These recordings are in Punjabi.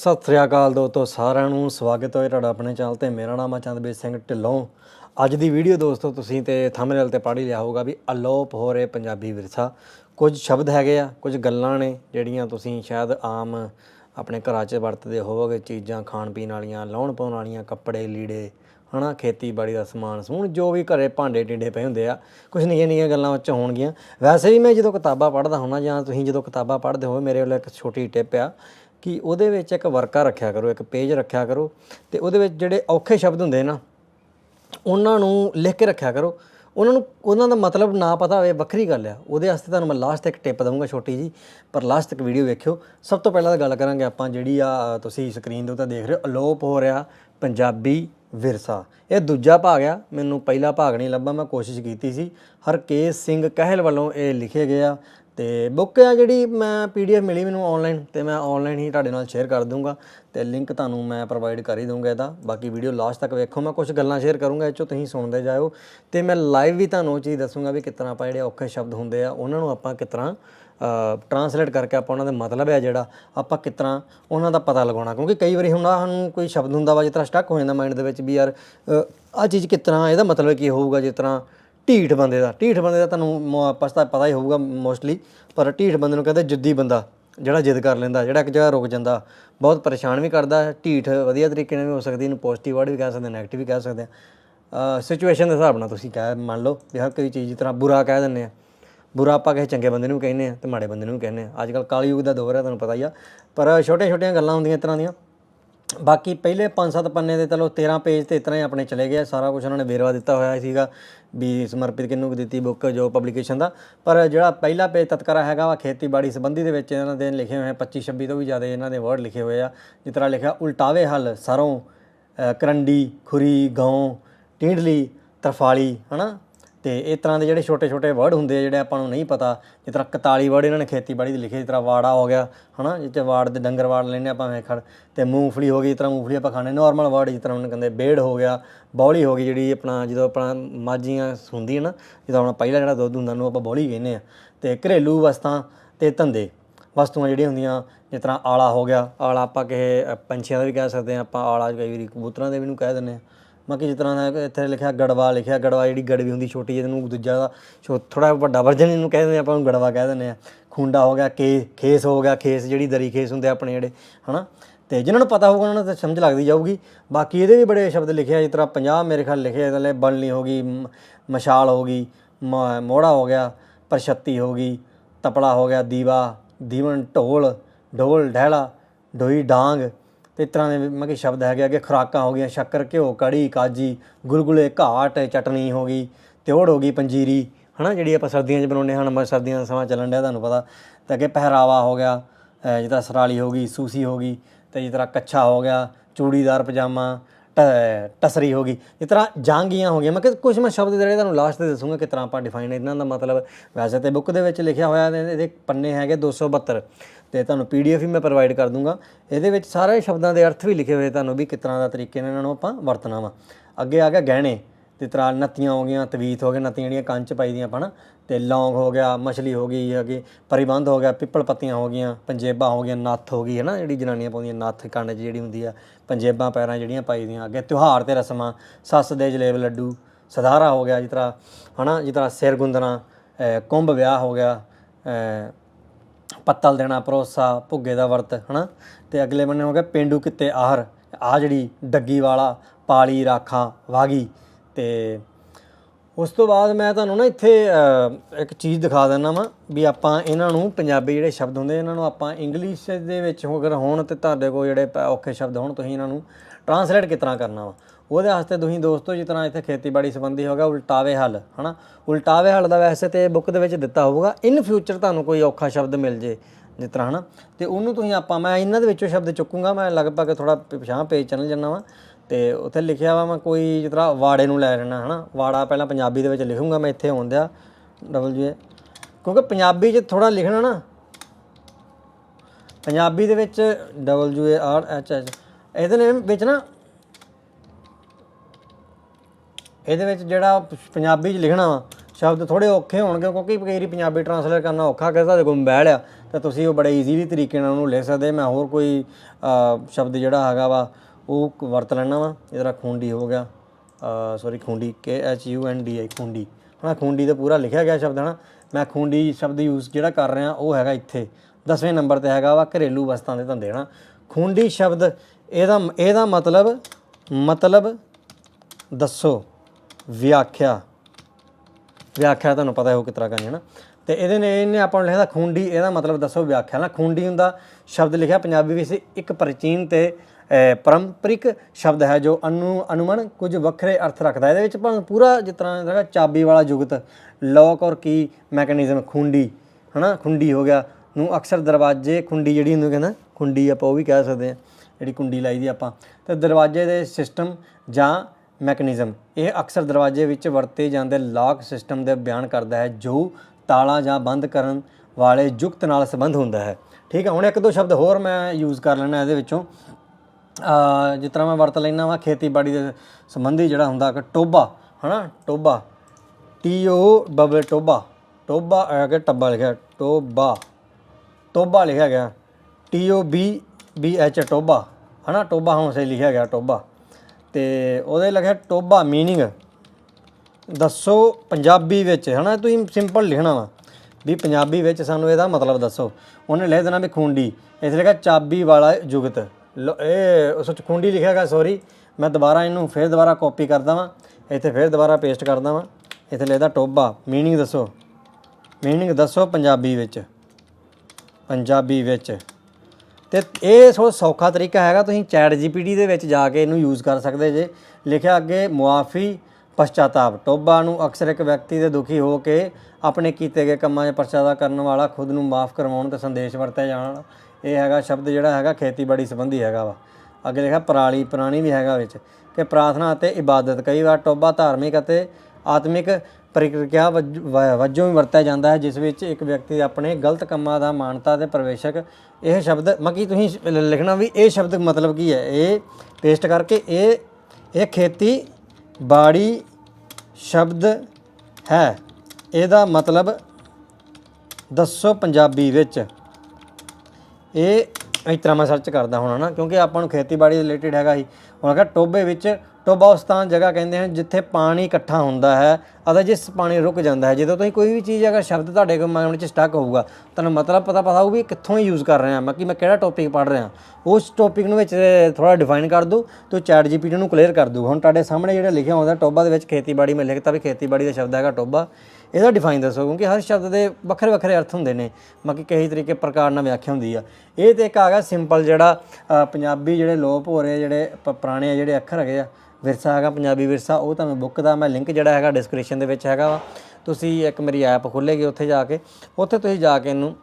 ਸਤਿ ਸ੍ਰੀ ਅਕਾਲ ਦੋਸਤੋ, ਸਾਰਿਆਂ ਨੂੰ ਸਵਾਗਤ ਹੈ ਤੁਹਾਡਾ ਆਪਣੇ ਚੈਨਲ ਤੇ। ਮੇਰਾ ਨਾਮ ਹੈ ਚੰਦਬੀਰ ਸਿੰਘ ਢਿੱਲੋਂ। ਅੱਜ ਦੀ ਵੀਡੀਓ ਦੋਸਤੋ, ਤੁਸੀਂ ਤੇ ਥੰਬਨੇਲ ਤੇ ਪੜ੍ਹ ਹੀ ਲਿਆ ਹੋਊਗਾ ਵੀ ਅਲੋਪ ਹੋ ਰਹੇ ਪੰਜਾਬੀ ਵਿਰਸਾ। ਕੁਝ ਸ਼ਬਦ ਹੈਗੇ ਆ, ਕੁਝ ਗੱਲਾਂ ਨੇ ਜਿਹੜੀਆਂ ਤੁਸੀਂ ਸ਼ਾਇਦ ਆਮ ਆਪਣੇ ਘਰਾਂ 'ਚ ਵਰਤਦੇ ਹੋਵੋਗੇ। ਚੀਜ਼ਾਂ ਖਾਣ ਪੀਣ ਵਾਲੀਆਂ, ਲਾਉਣ ਪਾਉਣ ਵਾਲੀਆਂ, ਕੱਪੜੇ, ਲੀੜੇ, ਹਨਾ, ਖੇਤੀਬਾੜੀ ਦਾ ਸਮਾਨ, ਸਮੂਨ, ਜੋ ਵੀ ਘਰੇ ਭਾਂਡੇ ਟਿੰਡੇ ਪਏ ਹੁੰਦੇ ਆ, ਕੁਝ ਨਿੱਕੀਆਂ ਨਿੱਕੀਆਂ ਗੱਲਾਂ ਵਿੱਚ ਹੋਣਗੀਆਂ। ਵੈਸੇ ਵੀ ਮੈਂ ਜਦੋਂ ਕਿਤਾਬਾਂ ਪੜ੍ਹਦਾ ਹੁੰਦਾ ਜਾਂ ਤੁਸੀਂ ਜਦੋਂ ਕਿਤਾਬਾਂ ਪੜ੍ਹਦੇ ਹੋ ਮੇਰੇ ਵੱਲ ਇੱਕ ਛੋਟੀ ਟਿਪ ਆ ਕਿ ਉਹਦੇ ਵਿੱਚ ਇੱਕ ਵਰਕਾ ਰੱਖਿਆ ਕਰੋ, ਇੱਕ ਪੇਜ ਰੱਖਿਆ ਕਰੋ ਤੇ ਉਹਦੇ ਵਿੱਚ ਜਿਹੜੇ ਔਖੇ ਸ਼ਬਦ ਹੁੰਦੇ ਨਾ, ਉਹਨਾਂ ਨੂੰ ਲਿਖ ਕੇ ਰੱਖਿਆ ਕਰੋ। ਉਹਨਾਂ ਨੂੰ, ਉਹਨਾਂ ਦਾ ਮਤਲਬ ਨਾ ਪਤਾ ਹੋਵੇ, ਵੱਖਰੀ ਗੱਲ ਆ। ਉਹਦੇ ਵਾਸਤੇ ਤੁਹਾਨੂੰ ਮੈਂ ਲਾਸਟ ਇੱਕ ਟਿਪ ਦਊਂਗਾ ਛੋਟੀ ਜੀ ਪਰ ਲਾਸਟ ਤੱਕ ਵੀਡੀਓ ਵੇਖਿਓ। ਸਭ ਤੋਂ ਪਹਿਲਾਂ ਤਾਂ ਗੱਲ ਕਰਾਂਗੇ ਆਪਾਂ ਜਿਹੜੀ ਆ, ਤੁਸੀਂ ਸਕਰੀਨ ਦੇ ਉੱਤੇ ਦੇਖ ਰਹੇ ਹੋ, ਅਲੋਪ ਹੋ ਰਿਹਾ ਪੰਜਾਬੀ ਵਿਰਸਾ। ਇਹ ਦੂਜਾ ਭਾਗ ਆ, ਮੈਨੂੰ ਪਹਿਲਾ ਭਾਗ ਨਹੀਂ ਲੱਭਾ, ਮੈਂ ਕੋਸ਼ਿਸ਼ ਕੀਤੀ ਸੀ। ਹਰਕੇਸ਼ ਸਿੰਘ ਕਹਿਲ ਵੱਲੋਂ ਇਹ ਲਿਖੇ ਗਏ ਆ। ਤੇ ਬੁੱਕ ਆ ਜਿਹੜੀ ਮੈਂ ਪੀਡੀਐਫ ਮਿਲੀ ਮੈਨੂੰ ਆਨਲਾਈਨ ਤੇ ਮੈਂ ਆਨਲਾਈਨ ਹੀ ਤੁਹਾਡੇ ਨਾਲ ਸ਼ੇਅਰ ਕਰ ਦੂੰਗਾ ਤੇ ਲਿੰਕ ਤੁਹਾਨੂੰ ਮੈਂ ਪ੍ਰੋਵਾਈਡ ਕਰ ਹੀ ਦੂੰਗਾ ਇਹਦਾ। ਬਾਕੀ ਵੀਡੀਓ ਲਾਸਟ ਤੱਕ ਵੇਖੋ, ਮੈਂ ਕੁਝ ਗੱਲਾਂ ਸ਼ੇਅਰ ਕਰੂੰਗਾ, ਇਹ ਚੋਂ ਤੁਸੀਂ ਸੁਣਦੇ ਜਾਇਓ। ਤੇ ਮੈਂ ਲਾਈਵ ਵੀ ਤੁਹਾਨੂੰ ਉਹ ਚੀਜ਼ ਦੱਸੂੰਗਾ ਵੀ ਕਿਤਨਾ ਆਪਾਂ ਜਿਹੜੇ ਔਖੇ ਸ਼ਬਦ ਹੁੰਦੇ ਆ, ਉਹਨਾਂ ਨੂੰ ਆਪਾਂ ਕਿਤਨਾ ਟਰਾਂਸਲੇਟ ਕਰਕੇ ਆਪਾਂ ਉਹਨਾਂ ਦੇ ਮਤਲਬ ਹੈ ਜਿਹੜਾ ਆਪਾਂ ਕਿਤਨਾ ਉਹਨਾਂ ਦਾ ਪਤਾ ਲਗਾਉਣਾ। ਕਿਉਂਕਿ ਕਈ ਵਾਰੀ ਹੁੰਦਾ ਸਾਨੂੰ ਕੋਈ ਸ਼ਬਦ ਹੁੰਦਾ ਵਾ, ਜਿਸ ਤਰ੍ਹਾਂ ਸਟਕ ਹੋ ਜਾਂਦਾ ਮਾਈਂਡ ਦੇ ਵਿੱਚ ਵੀ ਯਾਰ ਆ ਚੀਜ਼ ਕਿਤਨਾ, ਇਹਦਾ ਮਤਲਬ ਕੀ ਹੋਊਗਾ, ਜਿਸ ਤਰ੍ਹਾਂ ਢੀਠ ਬੰਦੇ ਦਾ, ਢੀਠ ਬੰਦੇ ਦਾ ਤੁਹਾਨੂੰ ਮ- ਪਛਤਾ ਪਤਾ ਹੀ ਹੋਊਗਾ ਮੋਸਟਲੀ ਪਰ ਢੀਠ ਬੰਦੇ ਨੂੰ ਕਹਿੰਦੇ ਜਿੱਦੀ ਬੰਦਾ, ਜਿਹੜਾ ਜਿੱਦ ਕਰ ਲੈਂਦਾ, ਜਿਹੜਾ ਇੱਕ ਜਗ੍ਹਾ ਰੁਕ ਜਾਂਦਾ, ਬਹੁਤ ਪਰੇਸ਼ਾਨ ਵੀ ਕਰਦਾ, ਢੀਠ ਵਧੀਆ ਤਰੀਕੇ ਨਾਲ ਵੀ ਹੋ ਸਕਦੀ, ਇਹਨੂੰ ਪੋਜ਼ਿਟਿਵ ਵਰਡ ਵੀ ਕਹਿ ਸਕਦੇ ਨੈਗੇਟਿਵ ਵੀ ਕਹਿ ਸਕਦੇ ਆ। ਸਿਚੁਏਸ਼ਨ ਦੇ ਹਿਸਾਬ ਨਾਲ ਤੁਸੀਂ ਕਹਿ, ਮੰਨ ਲਓ ਵੀ ਹਰ ਕੋਈ ਚੀਜ਼ ਜਿਸ ਤਰ੍ਹਾਂ ਬੁਰਾ ਕਹਿ ਦਿੰਦੇ ਆ। ਬੁਰਾ ਆਪਾਂ ਕਿਸੇ ਚੰਗੇ ਬੰਦੇ ਨੂੰ ਕਹਿੰਦੇ ਆ ਤੇ ਮਾੜੇ ਬੰਦੇ ਨੂੰ ਵੀ ਕਹਿੰਦੇ ਆ। ਅੱਜ ਕੱਲ ਕਾਲੀ ਯੁੱਗ ਦਾ ਦੌਰ ਹੈ ਤੁਹਾਨੂੰ ਪਤਾ ਹੀ ਆ। ਪਰ ਛੋਟੇ ਛੋਟੀਆਂ ਗੱਲਾਂ ਹੁੰਦੀਆਂ ਇਸ ਤਰ੍ਹਾਂ ਦੀਆਂ। ਬਾਕੀ ਪਹਿਲੇ 5-7 ਪੰਨੇ ਦੇ ਚਲੋ 13 ਪੇਜ ਤੇ ਇਤਨਾ ਹੀ ਆਪਣੇ ਚਲੇ ਗਏ ਸਾਰਾ ਕੁਝ ਉਹਨਾਂ ਨੇ ਵੇਰਵਾ ਦਿੱਤਾ ਹੋਇਆ ਸੀਗਾ ਵੀ ਸਮਰਪਿਤ ਕਿੰਨੂੰ ਕੁ ਦਿੱਤੀ ਬੁੱਕ ਜੋ ਪਬਲੀਕੇਸ਼ਨ ਦਾ। ਪਰ ਜਿਹੜਾ ਪਹਿਲਾ ਪੇਜ ਤਤਕਰਾ ਹੈਗਾ ਵਾ ਖੇਤੀਬਾੜੀ ਸੰਬੰਧੀ ਦੇ ਵਿੱਚ ਇਹਨਾਂ ਦੇ ਲਿਖੇ ਹੋਏ 25 26 ਤੋਂ ਵੀ ਜ਼ਿਆਦਾ ਇਹਨਾਂ ਦੇ ਵਰਡ ਲਿਖੇ ਹੋਏ ਆ। ਜਿਸ ਤਰ੍ਹਾਂ ਲਿਖਿਆ, ਉਲਟਾਵੇ ਹਲ, ਸਰੋਂ ਕਰੰਡੀ, ਖੁਰੀ ਗਾਉਂ ਟੀਂਡਲੀ, ਤਰਫਾਲੀ, ਹਨਾ? ਤੇ ਇਸ ਤਰ੍ਹਾਂ ਦੇ ਜਿਹੜੇ ਛੋਟੇ ਛੋਟੇ ਵਰਡ ਹੁੰਦੇ ਆ ਜਿਹੜੇ ਆਪਾਂ ਨੂੰ ਨਹੀਂ ਪਤਾ, ਜਿਸ ਤਰ੍ਹਾਂ 41 ਵਰਡ ਇਹਨਾਂ ਨੇ ਖੇਤੀਬਾੜੀ ਦੇ ਲਿਖੇ, ਜਿਸ ਤਰ੍ਹਾਂ ਵਾੜਾ ਹੋ ਗਿਆ, ਹਨਾ, ਜਿਸ 'ਚ ਵਾੜ ਦੇ ਡੰਗਰ ਵਾੜ ਲੈਨੇ ਆਪਾਂ ਵੇਖੜ ਤੇ ਮੂੰਗਫਲੀ ਹੋ ਗਈ, ਜਿਸ ਤਰ੍ਹਾਂ ਮੂੰਗਫਲੀ ਆਪਾਂ ਖਾਣੇ ਨਾਰਮਲ ਵਰਡ ਜਿਸ ਤਰ੍ਹਾਂ ਉਹਨੂੰ ਕਹਿੰਦੇ ਬੇੜ ਹੋ ਗਿਆ, ਬੌਲੀ ਹੋ ਗਈ, ਜਿਹੜੀ ਆਪਣਾ ਜਦੋਂ ਆਪਣਾ ਮਾਝੀਆਂ ਹੁੰਦੀ ਹੈ ਨਾ ਜਦੋਂ ਆਪਣਾ ਪਹਿਲਾ ਜਿਹੜਾ ਦੁੱਧ ਹੁੰਦਾ ਨੂੰ ਆਪਾਂ ਬੌਲੀ ਕਹਿੰਦੇ ਆ ਤੇ ਘਰੇਲੂ ਵਸਤਾਂ ਤੇ ਧੰਦੇ, ਵਸਤੂਆਂ ਜਿਹੜੀਆਂ ਹੁੰਦੀਆਂ, ਜਿਸ ਤਰ੍ਹਾਂ ਆਲਾ ਹੋ ਗਿਆ, ਆਲਾ ਆਪਾਂ ਕਿਸੇ ਪੰਛੀਆਂ ਦਾ ਵੀ ਕਹਿ ਸਕਦੇ ਆ ਆਪਾਂ ਆਲਾ ਕਈ ਵਾਰੀ ਕਬੂਤਰਾਂ ਦੇ ਵੀ ਨੂੰ ਕਹਿ ਦਿੰਦੇ ਆ ਬਾਕੀ ਜਿਸ ਤਰ੍ਹਾਂ ਦਾ ਇੱਥੇ ਲਿਖਿਆ ਗੜਵਾ ਲਿਖਿਆ ਗੜਵਾ ਜਿਹੜੀ ਗੜਵੀ ਹੁੰਦੀ ਛੋਟੀ ਜਿਹਨੂੰ ਦੂਜਾ ਦਾ ਥੋੜਾ ਵੱਡਾ ਵਰਜਨ ਇਹਨੂੰ ਕਹਿ ਦਿੰਦੇ ਆਪਾਂ ਨੂੰ ਗੜਵਾ ਕਹਿ ਦਿੰਦੇ ਆ ਖੁੰਡਾ ਹੋ ਗਿਆ, ਕੇ, ਖੇਸ ਹੋ ਗਿਆ, ਖੇਸ ਜਿਹੜੀ ਦਰੀ ਖੇਸ ਹੁੰਦੇ ਆ ਆਪਣੇ ਜਿਹੜੇ, ਹਨਾ? ਤੇ ਜਿਨ੍ਹਾਂ ਨੂੰ ਪਤਾ ਹੋਊਗਾ, ਉਹਨਾਂ ਨੂੰ ਤਾਂ ਸਮਝ ਲੱਗਦੀ ਜਾਊਗੀ। ਬਾਕੀ ਇਹਦੇ ਵੀ ਬੜੇ ਸ਼ਬਦ ਲਿਖੇ ਆ, ਜਿਸ ਤਰ੍ਹਾਂ 50 ਮੇਰੇ ਖਿਆਲ ਲਿਖੇ ਆ, ਇਹਦੇ ਬਣਲੀ ਹੋ ਗਈ, ਮ- ਮਸ਼ਾਲ ਹੋ ਗਈ, ਮ- ਮੋਹੜਾ ਹੋ ਗਿਆ ਪਰਛੱਤੀ ਹੋ ਗਈ ਤਪੜਾ ਹੋ ਗਿਆ, ਦੀਵਾ, ਦੀਵਨ, ਢੋਲ ਢੋਲ, ਢਹਿਲਾ, ਡੋਈ, ਡਾਂਗ ਤੇ ਇਸ ਤਰ੍ਹਾਂ ਦੇ ਮੈਂ ਕਿ ਸ਼ਬਦ ਹੈਗੇ ਅੱਗੇ ਖੁਰਾਕਾਂ ਹੋ ਗਈਆਂ, ਸ਼ੱਕਰ, ਘਿਓ ਕੜੀ ਕਾਜੀ, ਗੁਲਗੁਲੇ, ਘਾਟ, ਚਟਨੀ ਹੋ ਗਈ, ਤਿਉੜ ਹੋ ਗਈ, ਪੰਜੀਰੀ, ਹਨਾ, ਜਿਹੜੀ ਆਪਾਂ ਸਰਦੀਆਂ 'ਚ ਬਣਾਉਂਦੇ ਹਨ ਹੁਣ ਸਰਦੀਆਂ ਦਾ ਸਮਾਂ ਚੱਲਣ ਡਿਆ ਤੁਹਾਨੂੰ ਪਤਾ। ਤੇ ਅੱਗੇ ਪਹਿਰਾਵਾ ਹੋ ਗਿਆ, ਅਹ ਜਿਸ ਤਰ੍ਹਾਂ ਸਰਾਲੀ ਹੋ ਗਈ, ਸੂਸੀ ਹੋ ਗਈ, ਤੇ ਜਿਸ ਤਰ੍ਹਾਂ ਕੱਛਾ ਹੋ ਗਿਆ, ਚੂੜੀਦਾਰ ਪਜਾਮਾ ਟਸਰੀ ਹੋ ਗਈ। ਇਸ ਤਰ੍ਹਾਂ ਜਾਂਗੀਆਂ ਹੋ ਗਈਆਂ। ਮੈਂ ਕਿ ਕੁਝ ਮੈਂ ਸ਼ਬਦ ਜਿਹੜੇ ਤੁਹਾਨੂੰ ਲਾਸਟ ਤੇ ਦੱਸੂਗਾ ਕਿ ਤਰ੍ਹਾਂ ਆਪਾਂ ਡਿਫਾਈਨ ਇਹਨਾਂ ਦਾ ਮਤਲਬ। ਵੈਸੇ ਤੇ ਬੁੱਕ ਦੇ ਵਿੱਚ ਲਿਖਿਆ ਹੋਇਆ ਇਹਦੇ ਪੰਨੇ ਹੈਗੇ 272 ਤੇ ਤੁਹਾਨੂੰ ਪੀਡੀਐਫ ਵੀ ਮੈਂ ਪ੍ਰੋਵਾਈਡ ਕਰ ਦੂੰਗਾ। ਇਹਦੇ ਵਿੱਚ ਸਾਰੇ ਸ਼ਬਦਾਂ ਦੇ ਅਰਥ ਵੀ ਲਿਖੇ ਹੋਏ ਤੁਹਾਨੂੰ ਵੀ ਕਿਸ ਤਰ੍ਹਾਂ ਦਾ ਤਰੀਕੇ ਨਾਲ ਇਹਨਾਂ ਨੂੰ ਆਪਾਂ ਵਰਤਣਾ ਵਾ। ਅੱਗੇ ਆ ਗਿਆ ਗਹਿਣੇ। ਤੇ ਤਰ੍ਹਾਂ ਨੱਤੀਆਂ ਹੋ ਗਈਆਂ, ਤਵੀਤ ਹੋ ਗਏ, ਨੱਤੀਆਂ ਜਿਹੜੀਆਂ ਕੰਨ ਚ ਪਾਈ ਦੀਆਂ ਆਪਾਂ ਨਾ, ਤੇ ਲੌਂਗ ਹੋ ਗਿਆ, ਮਛਲੀ ਹੋ ਗਈ, ਅੱਗੇ ਪਰਿਬੰਧ ਹੋ ਗਿਆ, ਪਿੱਪਲ ਪੱਤੀਆਂ ਹੋ ਗਈਆਂ, ਪੰਜੇਬਾਂ ਹੋ ਗਈਆਂ, ਨੱਥ ਹੋ ਗਈ ਹੈ ਨਾ ਜਿਹੜੀ ਜਨਾਨੀਆਂ ਪਾਉਂਦੀਆਂ, ਨੱਥ ਕੰਨ 'ਚ ਜਿਹੜੀ ਹੁੰਦੀ ਆ, ਪੰਜੇਬਾਂ ਪੈਰਾਂ ਜਿਹੜੀਆਂ ਪਾਈ ਦੀਆਂ, ਅੱਗੇ ਤਿਉਹਾਰ ਤੇ ਰਸਮਾਂ, ਸੱਸ ਦੇ ਜਲੇਬ ਲੱਡੂ ਸਦਾਰਾ ਹੋ ਗਿਆ ਜਿਸ ਤਰ੍ਹਾਂ, ਹਨਾ, ਜਿਸ ਤਰ੍ਹਾਂ ਸਿਰ ਗੁੰਦਣਾ ਕੁੰਭ ਵਿਆਹ ਹੋ ਗਿਆ ਪੱਤਲ ਦੇਣਾ, ਪਰੋਸਾ, ਭੁੱਗੇ ਦਾ ਵਰਤ, ਹਨਾ, ਤੇ ਅਗਲੇ ਬੰਨੇ ਹੋ ਗਿਆ ਪਿੰਡੂ ਕਿਤੇ ਆਹਰ ਆ ਜਿਹੜੀ ਡੱਗੀ ਵਾਲਾ, ਪਾਲੀ, ਰਾਖਾਂ, ਵਾਗੀ ਤੇ ਉਸ ਤੋਂ ਬਾਅਦ ਮੈਂ ਤੁਹਾਨੂੰ ਨਾ ਇੱਥੇ ਇੱਕ ਚੀਜ਼ ਦਿਖਾ ਦਿੰਦਾ ਵਾਂ ਵੀ ਆਪਾਂ ਇਹਨਾਂ ਨੂੰ ਪੰਜਾਬੀ ਜਿਹੜੇ ਸ਼ਬਦ ਹੁੰਦੇ ਇਹਨਾਂ ਨੂੰ ਆਪਾਂ ਇੰਗਲਿਸ਼ ਦੇ ਵਿੱਚ ਅਗਰ ਹੋਣ ਤੇ ਤੁਹਾਡੇ ਕੋਲ ਜਿਹੜੇ ਪ- ਔਖੇ ਸ਼ਬਦ ਹੋਣ, ਤੁਸੀਂ ਇਹਨਾਂ ਨੂੰ ਟਰਾਂਸਲੇਟ ਕਿਸ ਤਰ੍ਹਾਂ ਕਰਨਾ ਵਾ। ਉਹਦੇ ਵਾਸਤੇ ਤੁਸੀਂ ਦੋਸਤੋ ਜਿਸ ਤਰ੍ਹਾਂ ਇੱਥੇ ਖੇਤੀਬਾੜੀ ਸੰਬੰਧੀ ਹੋਗਾ ਉਲਟਾਵੇ ਹੱਲ, ਹਨਾ? ਉਲਟਾਵੇ ਹੱਲ ਦਾ ਵੈਸੇ ਤੇ ਬੁੱਕ ਦੇ ਵਿੱਚ ਦਿੱਤਾ ਹੋਊਗਾ ਇਨ ਫਿਊਚਰ ਤੁਹਾਨੂੰ ਕੋਈ ਔਖਾ ਸ਼ਬਦ ਮਿਲ ਜੇ, ਜਿਸ ਤਰ੍ਹਾਂ, ਹਨਾ? ਤੇ ਉਹਨੂੰ ਤੁਸੀਂ ਆਪਾਂ, ਮੈਂ ਇਹਨਾਂ ਦੇ ਵਿੱਚੋਂ ਸ਼ਬਦ ਚੁੱਕੂੰਗਾ, ਮੈਂ ਲਗਭਗ ਥੋੜਾ ਪਛਾਂ ਪੇਜ ਚੱਲ ਜੰਨਾ ਵਾਂ। ਤੇ ਉੱਥੇ ਲਿਖਿਆ ਵਾ ਮੈਂ ਕੋਈ ਜਿਸ ਤਰ੍ਹਾਂ ਵਾੜੇ ਨੂੰ ਲੈ ਲੈਣਾ, ਹਨਾ? ਵਾੜਾ ਪਹਿਲਾਂ ਪੰਜਾਬੀ ਦੇ ਵਿੱਚ ਲਿਖੂੰਗਾ, ਮੈਂ ਇੱਥੇ ਆਉਣ ਦਿਆ ਡਬਲ ਜੀ ਕਿਉਂਕਿ ਪੰਜਾਬੀ 'ਚ ਥੋੜਾ ਲਿਖਣਾ ਨਾ। ਪੰਜਾਬੀ ਦੇ ਵਿੱਚ W A R H H ਇਹਦੇ ਨੇ ਵਿੱਚ ਨਾ, ਇਹਦੇ ਵਿੱਚ ਜਿਹੜਾ ਪੰਜਾਬੀ 'ਚ ਲਿਖਣਾ ਵਾ, ਸ਼ਬਦ ਥੋੜੇ ਔਖੇ ਹੋਣਗੇ, ਕਿਉਂਕਿ ਕਈ ਪੰਜਾਬੀ ਟਰਾਂਸਲੇਟ ਕਰਨਾ ਔਖਾ ਕਿਸੇ ਦੇ ਕੋਲ ਮੋਬਾਈਲ ਆ, ਤਾਂ ਤੁਸੀਂ ਉਹ ਬੜੇ ਈਜ਼ੀਲੀ ਤਰੀਕੇ ਨਾਲ ਉਹਨੂੰ ਲਿਖ ਸਕਦੇ ਮੈਂ ਹੋਰ ਕੋਈ ਸ਼ਬਦ ਜਿਹੜਾ ਹੈਗਾ ਵਾ ਉਹ ਵਰਤ ਲੈਣਾ ਵਾ। ਇਹਦਾ ਖੂੰਡੀ ਹੋ ਗਿਆ। Sorry Khundi. K H U N D I Khundi. ਹਨਾ ਖੂੰਡੀ ਦਾ ਪੂਰਾ ਲਿਖਿਆ ਗਿਆ ਸ਼ਬਦ ਹਨਾ ਮੈਂ ਖੂੰਡੀ ਸ਼ਬਦ ਯੂਜ਼ ਜਿਹੜਾ ਕਰ ਰਿਹਾ, ਉਹ ਹੈਗਾ ਇੱਥੇ। 10ਵੇਂ ਨੰਬਰ ਤੇ ਹੈਗਾ ਵਾ, ਘਰੇਲੂ ਵਸਤਾਂ ਦੇ ਧੰਦੇ ਹਨਾ ਖੂੰਡੀ ਸ਼ਬਦ, ਇਹਦਾ ਇਹਦਾ ਮਤਲਬ ਮਤਲਬ ਦੱਸੋ। ਵਿਆਖਿਆ। ਵਿਆਖਿਆ ਤੁਹਾਨੂੰ ਪਤਾ ਹੈ ਉਹ ਕਿਸ ਤਰ੍ਹਾਂ ਕਰਨੀ ਹੈ ਨਾ ਤੇ ਇਹਦੇ ਨੇ, ਇਹਨੇ ਆਪਾਂ ਨੂੰ ਲਿਖਿਆ ਖੂੰਡੀ, ਇਹਦਾ ਮਤਲਬ ਦੱਸੋ ਵਿਆਖਿਆ। ਨਾ ਖੂੰਡੀ ਹੁੰਦਾ, ਸ਼ਬਦ ਲਿਖਿਆ ਪੰਜਾਬੀ ਵਿੱਚ ਇੱਕ ਪ੍ਰਾਚੀਨ ਤੇ ਪਰੰਪਰਿਕ ਸ਼ਬਦ ਹੈ ਜੋ ਅਨੂ, ਅਨੁਮਨ ਕੁਝ ਵੱਖਰੇ ਅਰਥ ਰੱਖਦਾ ਹੈ। ਇਹਦੇ ਵਿੱਚ ਭਾਵੇਂ ਪੂਰਾ ਜਿਸ ਤਰ੍ਹਾਂ ਹੈਗਾ, ਚਾਬੀ ਵਾਲਾ ਜੁਗਤ, ਲੌਕ ਔਰ ਕੀ ਮੈਕੈਨਿਜ਼ਮ, ਖੁੰਡੀ, ਹਨਾ? ਖੁੰਡੀ ਹੋ ਗਿਆ ਨੂੰ ਅਕਸਰ ਦਰਵਾਜ਼ੇ, ਖੁੰਡੀ ਜਿਹੜੀ ਹੁੰਦੀ ਕਹਿੰਦਾ ਖੁੰਡੀ ਆਪਾਂ ਉਹ ਵੀ ਕਹਿ ਸਕਦੇ ਹਾਂ ਜਿਹੜੀ ਕੁੰਡੀ ਲਾਈ ਦੀ ਆਪਾਂ। ਤੇ ਦਰਵਾਜ਼ੇ ਦੇ ਸਿਸਟਮ ਜਾਂ ਮੈਕੈਨਿਜ਼ਮ, ਇਹ ਅਕਸਰ ਦਰਵਾਜ਼ੇ ਵਿੱਚ ਵਰਤੇ ਜਾਂਦੇ ਲੌਕ ਸਿਸਟਮ ਦੇ ਬਿਆਨ ਕਰਦਾ ਹੈ, ਜੋ ਤਾਲਾ ਜਾਂ ਬੰਦ ਕਰਨ ਵਾਲੇ ਜੁਗਤ ਨਾਲ ਸੰਬੰਧ ਹੁੰਦਾ ਹੈ। ਠੀਕ ਹੈ ਹੁਣ ਇੱਕ ਦੋ ਸ਼ਬਦ ਹੋਰ ਮੈਂ ਯੂਜ਼ ਕਰ ਲੈਣਾ ਇਹਦੇ ਵਿੱਚੋਂ। ਜਿਸ ਤਰ੍ਹਾਂ ਮੈਂ ਵਰਤ ਲੈਣਾ ਵਾ ਖੇਤੀਬਾੜੀ ਦੇ ਸੰਬੰਧੀ ਜਿਹੜਾ ਹੁੰਦਾ ਕਿ ਟੋਬਾ, ਹਨਾ, ਟੋਬਾ ਟੀ ਓ ਬਬਲ ਟੋਬਾ ਟੋਬਾ ਆ ਕੇ ਟੱਬਾ ਲਿਖਿਆ, ਟੋਬਾ ਟੋਬਾ ਲਿਖਿਆ ਗਿਆ T O B B H Toba, ਹਨਾ, ਟੋਬਾ ਹੌਂਸੇ ਲਿਖਿਆ ਗਿਆ, ਟੋਬਾ, ਤੇ ਉਹਦੇ ਲਿਖਿਆ ਟੋਬਾ ਮੀਨਿੰਗ ਦੱਸੋ ਪੰਜਾਬੀ ਵਿੱਚ, ਹਨਾ, ਤੁਸੀਂ ਸਿੰਪਲ ਲਿਖਣਾ ਵਾ, ਵੀ ਪੰਜਾਬੀ ਵਿੱਚ ਸਾਨੂੰ ਇਹਦਾ ਮਤਲਬ ਦੱਸੋ, ਉਹਨੇ ਲਿਖ ਦੇਣਾ ਵੀ ਖੂੰਡੀ, ਇਸ ਲਿਖਿਆ ਚਾਬੀ ਵਾਲਾ ਜੁਗਤ ਲ, ਇਹ ਉਸ ਵਿੱਚ ਖੂੰਡੀ ਲਿਖਿਆ ਗਿਆ ਸੌਰੀ ਮੈਂ ਦੁਬਾਰਾ ਇਹਨੂੰ ਫਿਰ ਦੁਬਾਰਾ ਕਾਪੀ ਕਰਦਾ ਵਾਂ, ਇੱਥੇ ਫਿਰ ਦੁਬਾਰਾ ਪੇਸਟ ਕਰਦਾ ਵਾਂ। ਇੱਥੇ ਲਿਖਦਾ ਟੋਬਾ ਮੀਨਿੰਗ ਦੱਸੋ। ਮੀਨਿੰਗ ਦੱਸੋ ਪੰਜਾਬੀ ਵਿੱਚ। ਪੰਜਾਬੀ ਵਿੱਚ। ਤੇ ਇਹ ਸੋ ਸੌਖਾ ਤਰੀਕਾ ਹੈਗਾ, ਤੁਸੀਂ ਚੈਟ ਜੀਪੀਟੀ ਦੇ ਵਿੱਚ ਜਾ ਕੇ ਇਹਨੂੰ ਯੂਜ਼ ਕਰ ਸਕਦੇ ਜੇ। ਲਿਖਿਆ ਅੱਗੇ, ਮੁਆਫੀ, ਪਛਤਾਤਾਪ। ਟੋਬਾ ਨੂੰ ਅਕਸਰ ਇੱਕ ਵਿਅਕਤੀ ਦੇ ਦੁਖੀ ਹੋ ਕੇ ਆਪਣੇ ਕੀਤੇ ਗਏ ਕੰਮਾਂ 'ਚ ਪਛਤਾਵਾ ਕਰਨ ਵਾਲਾ, ਖੁਦ ਨੂੰ ਮਾਫ ਕਰਵਾਉਣ ਤੇ ਸੰਦੇਸ਼ ਵਰਤਿਆ ਜਾਣ ਵਾਲਾ। ਇਹ ਹੈਗਾ ਸ਼ਬਦ ਜਿਹੜਾ ਹੈਗਾ ਖੇਤੀਬਾੜੀ ਸੰਬੰਧੀ ਹੈਗਾ ਵਾ। ਅੱਗੇ ਲਿਖਿਆ ਪਰਾਲੀ, ਪੁਰਾਣੀ ਵੀ ਹੈਗਾ ਵਿੱਚ। ਕਿ ਪ੍ਰਾਰਥਨਾ ਅਤੇ ਇਬਾਦਤ, ਕਈ ਵਾਰ ਟੋਬਾ ਧਾਰਮਿਕ ਅਤੇ ਆਤਮਿਕ ਪ੍ਰਕਿਰਿਆ ਵਜ- ਵ- ਵਜੋਂ ਵੀ ਵਰਤਿਆ ਜਾਂਦਾ ਹੈ, ਜਿਸ ਵਿੱਚ ਇੱਕ ਵਿਅਕਤੀ ਆਪਣੇ ਗਲਤ ਕੰਮਾਂ ਦਾ ਮਾਨਤਾ ਤੇ ਪ੍ਰਵੇਸ਼ਕ ਇਹ ਸ਼ਬਦ, ਮਕੀ ਤੁਸੀਂ ਲਿਖਣਾ ਵੀ ਇਹ ਸ਼ਬਦ ਮਤਲਬ ਕੀ ਹੈ? ਇਹ ਪੇਸਟ ਕਰਕੇ ਇਹ ਇਹ ਖੇਤੀ ਬਾੜੀ ਸ਼ਬਦ ਹੈ। ਇਹਦਾ ਮਤਲਬ ਦੱਸੋ ਪੰਜਾਬੀ ਵਿੱਚ। ਇਹ ਇਸ ਤਰ੍ਹਾਂ ਮੈਂ ਸਰਚ ਕਰਦਾ ਹੁਣ ਨਾ, ਕਿਉਂਕਿ ਆਪਾਂ ਨੂੰ ਖੇਤੀਬਾੜੀ ਰਿਲੇਟਡ ਹੈਗਾ ਹੀ ਹੁਣ ਅਗਰ ਟੋਬੇ ਵਿੱਚ ਟੋਬਾ ਉਸ ਥਾਂ ਜਗ੍ਹਾ ਕਹਿੰਦੇ ਹਨ ਜਿੱਥੇ ਪਾਣੀ ਇਕੱਠਾ ਹੁੰਦਾ ਹੈ ਅਤੇ ਜਿਸ ਪਾਣੀ ਰੁਕ ਜਾਂਦਾ ਹੈ, ਜਦੋਂ ਤੁਸੀਂ ਕੋਈ ਵੀ ਚੀਜ਼, ਅਗਰ ਸ਼ਬਦ ਤੁਹਾਡੇ ਕੋਲ ਮਾਈਂਡ 'ਚ ਸਟਕ ਹੋਊਗਾ, ਤੁਹਾਨੂੰ ਮਤਲਬ ਪਤਾ ਪਤਾ ਹੋਊ ਵੀ ਕਿੱਥੋਂ ਹੀ ਯੂਜ਼ ਕਰ ਰਹੇ ਹਾਂ ਮੈਂ ਕਿ ਮੈਂ ਕਿਹੜਾ ਟੌਪਿਕ ਪੜ੍ਹ ਰਿਹਾ, ਉਸ ਟੌਪਿਕ ਨੂੰ ਵਿੱਚ ਥੋੜਾ ਡਿਫਾਈਨ ਕਰ ਦਿਓ ਤੇ ਚੈਟ ਜੀਪੀਟੀ ਨੂੰ ਕਲੀਅਰ ਕਰ ਦਿਓ ਹੁਣ ਤੁਹਾਡੇ ਸਾਹਮਣੇ ਜਿਹੜਾ ਲਿਖਿਆ ਹੁੰਦਾ ਟੋਬਾ ਦੇ ਵਿੱਚ ਖੇਤੀਬਾੜੀ ਮੈਂ ਲਿਖਤਾ ਵੀ ਖੇਤੀਬਾੜੀ ਦਾ ਸ਼ਬਦ ਹੈਗਾ ਟੋਬਾ ਇਹਦਾ ਡਿਫਾਈਨ ਦੱਸੋ, ਕਿਉਂਕਿ ਹਰ ਸ਼ਬਦ ਦੇ ਵੱਖਰੇ ਵੱਖਰੇ ਅਰਥ ਹੁੰਦੇ ਨੇ। ਬਾਕੀ ਕਈ ਤਰੀਕੇ ਪ੍ਰਕਾਰ ਨਾਲ ਵਿਆਖਿਆ ਹੁੰਦੀ ਆ। ਇਹ ਤੇ ਇੱਕ ਆ ਗਿਆ ਸਿੰਪਲ ਜਿਹੜਾ ਪੰਜਾਬੀ ਜਿਹੜੇ ਲੋਪ ਹੋ ਰਹੇ ਜਿਹੜੇ ਪ- ਪੁਰਾਣੇ ਜਿਹੜੇ ਅੱਖਰ ਹੈਗੇ ਆ। ਵਿਰਸਾ ਹੈਗਾ, ਪੰਜਾਬੀ ਵਿਰਸਾ, ਉਹ ਤੁਹਾਨੂੰ ਬੁੱਕ ਦਾ ਮੈਂ ਲਿੰਕ ਜਿਹੜਾ ਹੈਗਾ ਡਿਸਕ੍ਰਿਪਸ਼ਨ ਦੇ ਵਿੱਚ ਹੈਗਾ ਵਾ। ਤੁਸੀਂ ਇੱਕ ਮੇਰੀ ਐਪ ਖੋਲੇਗੀ ਉੱਥੇ ਜਾ ਕੇ। ਉੱਥੇ ਤੁਸੀਂ ਜਾ ਕੇ ਇਹਨੂੰ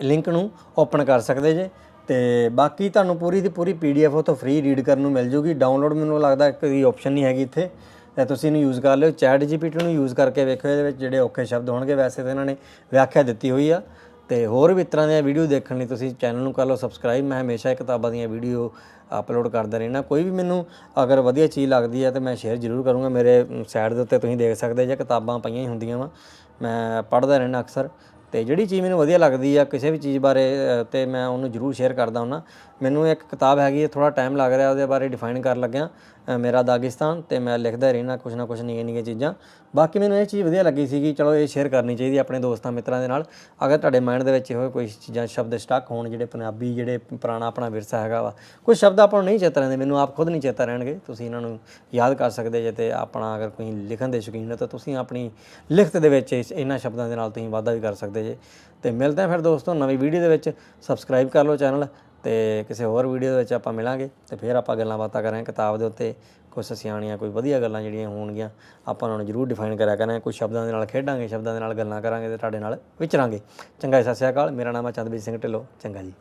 ਲਿੰਕ ਨੂੰ ਓਪਨ ਕਰ ਸਕਦੇ ਜੇ। ਤੇ ਬਾਕੀ ਤੁਹਾਨੂੰ ਪੂਰੀ ਦੀ ਪੂਰੀ ਪੀਡੀਐਫ ਉਹ ਤੋਂ ਫ੍ਰੀ ਰੀਡ ਕਰਨ ਨੂੰ ਮਿਲ ਜੂਗੀ। ਡਾਊਨਲੋਡ ਮੈਨੂੰ ਲੱਗਦਾ ਕੋਈ ਆਪਸ਼ਨ ਨਹੀਂ ਹੈਗੀ ਇੱਥੇ। ਤੇ ਤੁਸੀਂ ਇਹਨੂੰ ਯੂਜ਼ ਕਰ ਲਿਓ। ਚੈਟ ਜੀਪੀਟੀ ਨੂੰ ਯੂਜ਼ ਕਰਕੇ ਵੇਖੋ ਇਹਦੇ ਵਿੱਚ ਜਿਹੜੇ ਔਖੇ ਸ਼ਬਦ ਹੋਣਗੇ ਵੈਸੇ ਤਾਂ ਇਹਨਾਂ ਨੇ ਵਿਆਖਿਆ ਦਿੱਤੀ ਹੋਈ ਆ। ਤੇ ਹੋਰ ਵੀ ਤਰ੍ਹਾਂ ਦੀਆਂ ਵੀਡੀਓ ਦੇਖਣ ਲਈ ਤੁਸੀਂ ਚੈਨਲ ਨੂੰ ਕਰ ਲਓ ਸਬਸਕ੍ਰਾਈਬ ਮੈਂ ਹਮੇਸ਼ਾ ਇਹ ਕਿਤਾਬਾਂ ਦੀਆਂ ਵੀਡੀਓ ਅਪਲੋਡ ਕਰਦਾ ਰਹਿਣਾ ਕੋਈ ਵੀ ਮੈਨੂੰ ਅਗਰ ਵਧੀਆ ਚੀਜ਼ ਲੱਗਦੀ ਹੈ ਤੇ ਮੈਂ ਸ਼ੇਅਰ ਜ਼ਰੂਰ ਕਰੂੰਗਾ। ਮੇਰੇ ਸਾਈਡ ਦੇ ਉੱਤੇ ਤੁਸੀਂ ਦੇਖ ਸਕਦੇ ਜੇ ਕਿਤਾਬਾਂ ਪਈਆਂ ਹੀ ਹੁੰਦੀਆਂ ਵਾ। ਮੈਂ ਪੜ੍ਹਦਾ ਰਹਿਣਾ ਅਕਸਰ। ਤੇ ਜਿਹੜੀ ਚੀਜ਼ ਮੈਨੂੰ ਵਧੀਆ ਲੱਗਦੀ ਆ ਕਿਸੇ ਵੀ ਚੀਜ਼ ਬਾਰੇ ਅ, ਤੇ ਮੈਂ ਉਹਨੂੰ ਜ਼ਰੂਰ ਸ਼ੇਅਰ ਕਰਦਾ ਹੁੰਨਾ। ਮੈਨੂੰ ਇੱਕ ਕਿਤਾਬ ਹੈਗੀ ਹੈ ਥੋੜਾ ਟਾਈਮ ਲੱਗ ਰਿਹਾ ਉਹਦੇ ਬਾਰੇ ਡਿਫਾਈਨ ਕਰਨ ਲੱਗਿਆ। ਮੇਰਾ ਦਾਗਿਸਤਾਨ ਤੇ ਮੈਂ ਲਿਖਦਾ ਰਹਿਣਾ ਕੁਛ ਨਾ ਕੁਛ ਨਿੱਕੀਆਂ ਨਿੱਕੀਆਂ ਚੀਜ਼ਾਂ। ਬਾਕੀ ਮੈਨੂੰ ਇਹ ਚੀਜ਼ ਵਧੀਆ ਲੱਗੀ ਸੀਗੀ, ਚਲੋ ਇਹ ਸ਼ੇਅਰ ਕਰਨੀ ਚਾਹੀਦੀ ਆਪਣੇ ਦੋਸਤਾਂ, ਮਿੱਤਰਾਂ ਦੇ ਨਾਲ। ਅਗਰ ਤੁਹਾਡੇ ਮਾਈਂਡ ਦੇ ਵਿੱਚ ਇਹੋ ਕੋਈ ਚੀਜ਼ਾਂ, ਸ਼ਬਦ ਸਟਕ ਹੋਣ ਜਿਹੜੇ ਪੰਜਾਬੀ, ਜਿਹੜੇ ਪੁਰਾਣਾ ਆਪਣਾ ਵਿਰਸਾ ਹੈਗਾ ਵਾ ਕੁਝ ਸ਼ਬਦ ਆਪਾਂ ਨੂੰ ਨਹੀਂ ਚੇਤਾ ਰਹਿੰਦੇ, ਮੈਨੂੰ ਆਪ ਖੁਦ ਨਹੀਂ ਚੇਤਾ ਰਹਿਣਗੇ। ਤੁਸੀਂ ਇਹਨਾਂ ਨੂੰ ਯਾਦ ਕਰ ਸਕਦੇ ਜੇ ਤੇ ਆਪਣਾ ਅਗਰ ਕੋਈ ਲਿਖਣ ਦੇ ਸ਼ੌਕੀਨ ਹੋ ਤਾਂ ਤੁਸੀਂ ਆਪਣੀ ਲਿਖਤ ਦੇ ਵਿੱਚ ਇਸ- ਇਹਨਾਂ ਸ਼ਬਦਾਂ ਦੇ ਨਾਲ ਤੁਸੀਂ ਵਾਧਾ ਵੀ ਕਰ ਸਕਦੇ ਜੇ। ਤੇ ਮਿਲਦੇ ਹਾਂ ਫਿਰ ਦੋਸਤੋ ਨਵੀਂ ਵੀਡੀਓ ਦੇ ਵਿੱਚ। ਸਬਸਕ੍ਰਾਈਬ ਕਰ ਲਓ ਚੈਨਲ ਤੇ ਕਿਸੇ ਹੋਰ ਵੀਡੀਓ ਦੇ ਵਿੱਚ ਆਪਾਂ ਮਿਲਾਂਗੇ ਤੇ ਫਿਰ ਆਪਾਂ ਗੱਲਾਂ ਬਾਤਾਂ ਕਰਾਂਗੇ ਕਿਤਾਬ ਦੇ ਉੱਤੇ। ਕੁਝ ਸਿਆਣੀਆਂ ਕੋਈ ਵਧੀਆ ਗੱਲਾਂ ਜਿਹੜੀਆਂ ਹੋਣਗੀਆਂ ਆਪਾਂ ਉਹਨਾਂ ਨੂੰ ਜ਼ਰੂਰ ਡਿਫਾਈਨ ਕਰਿਆ ਕਰਾਂਗੇ। ਕੁਝ ਸ਼ਬਦਾਂ ਦੇ ਨਾਲ ਖੇਡਾਂਗੇ ਸ਼ਬਦਾਂ ਦੇ ਨਾਲ ਗੱਲਾਂ ਕਰਾਂਗੇ ਤੇ ਤੁਹਾਡੇ ਨਾਲ ਵਿਚਰਾਂਗੇ। ਚੰਗਾ ਜੀ, ਸਤਿ ਸ਼੍ਰੀ ਅਕਾਲ। ਮੇਰਾ ਨਾਮ ਹੈ ਚੰਦਬੀਰ ਸਿੰਘ ਢਿੱਲੋਂ। ਚੰਗਾ ਜੀ।